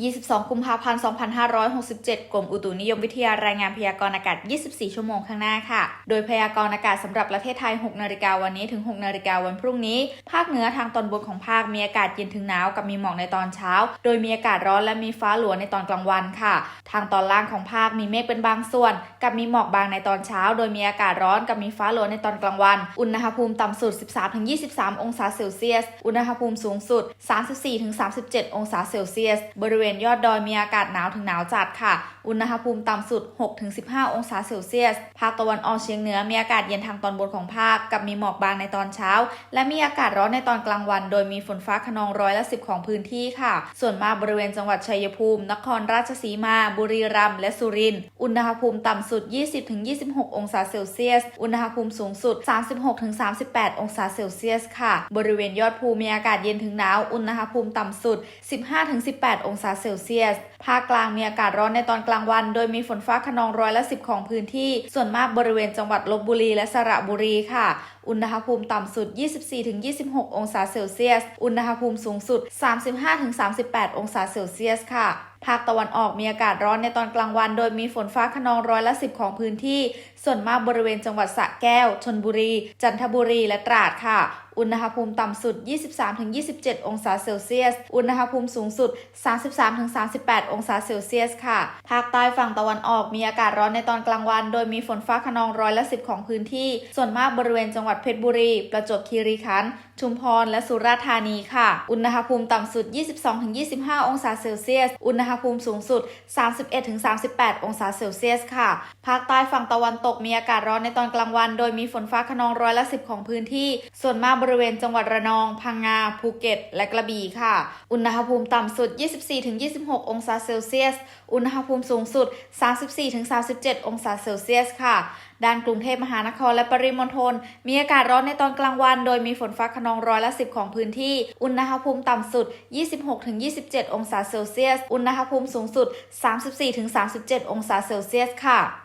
22 กุมภาพันธ์ 2567 กรมอุตุนิยมวิทยารายงานพยากรณ์อากาศ 24 ชั่วโมงข้างหน้าค่ะ โดยพยากรณ์อากาศสำหรับประเทศไทย 6 นาฬิกาวันนี้ถึง 6 นาฬิกาวันพรุ่งนี้ ภาคเหนือทางตอนบนของภาคมีอากาศเย็นถึงหนาวกับมีหมอกในตอนเช้า โดยมีอากาศร้อนและมีฟ้าหลัวในตอนกลางวันค่ะ ทางตอนล่างของภาคมีเมฆเป็นบางส่วน กับมีหมอกบางในตอนเช้า โดยมีอากาศร้อนกับมีฟ้าหลัวในตอนกลางวัน อุณหภูมิต่ำสุด 13-23 องศาเซลเซียส อุณหภูมิสูงสุด 34-37 องศาเซลเซียส บริเววณยอดดอยมีอากาศหนาวถึงหนาวจัดค่ะ อุณหภูมิต่ำสุด 6-15 องศาเซลเซียส ภาคตะวันออกเฉียงเหนือมีอากาศเย็นทางตอนบนของภาค กับมีหมอกบางในตอนเช้า และมีอากาศร้อนในตอนกลางวัน โดยมีฝนฟ้าขนองร้อยละสิบของพื้นที่ค่ะ ส่วนมากบริเวณจังหวัดชัยภูมิ นครราชสีมา บุรีรัมย์และสุรินทร์ อุณหภูมิต่ำสุด 20-26 องศาเซลเซียส อุณหภูมิสูงสุด 36-38 องศาเซลเซียสค่ะ บริเวณยอดภูมีอากาศเย็นถึงหนาว อุณหภูมิต่ำสุด 15-18 องศาเซลเซียส ภาคกลางมีอากาศร้อนในตอนกลางวัน โดยมีฝนฟ้าขนองร้อยละสิบของพื้นที่ ส่วนมากบริเวณจังหวัดลบบุรีและสระบุรีค่ะอุณหภูมิต่ำสุด 24-26 องศาเซลเซียส อุณหภูมิสูงสุด 35-38 องศาเซลเซียสค่ะภาคตะวันออกมีอากาศร้อนในตอนกลางวัน โดยมีฝนฟ้าขนองร้อยละสิบของพื้นที่ ส่วนมากบริเวณจังหวัดสระแก้ว ชนบุรี จันทบุรี และตราดค่ะ อุณหภูมิต่ำสุด 23-27 องศาเซลเซียส อุณหภูมิสูงสุด 33-38 องศาเซลเซียสค่ะ ภาคใต้ฝั่งตะวันออกมีอากาศร้อนในตอนกลางวัน โดยมีฝนฟ้าขนองร้อยละสิบของพื้นที่ ส่วนมากบริเวณจังหวัดเพชรบุรี ประจวบคีรีขันธ์ชุมพร และสุราษฎร์ธานีค่ะ อุณหภูมิต่ำสุด 22-25 องศาเซลเซียส อุณหภูมิสูงสุด 31-38 องศาเซลเซียสค่ะ ภาคใต้ฝั่งตะวันตกมีอากาศร้อนในตอนกลางวัน โดยมีฝนฟ้าขนองร้อยละสิบของพื้นที่ ส่วนมากบริเวณจังหวัดระนอง พังงา ภูเก็ต และกระบี่ค่ะ อุณหภูมิต่ำสุด 24-26 องศาเซลเซียส อุณหภูมิสูงสุด 34-37 องศาเซลเซียสค่ะ ด้านกรุงเทพมหานครและปริมณฑลมีอากาศร้อนในตอนกลางวัน โดยมีฝนฟ้าขนองร้อยละสิบของพื้นที่ อุณหภูมิต่ำสุด 26-27 องศาเซลเซียส อุณหภูมิสูงสุด 34-37 องศาเซลเซียสค่ะ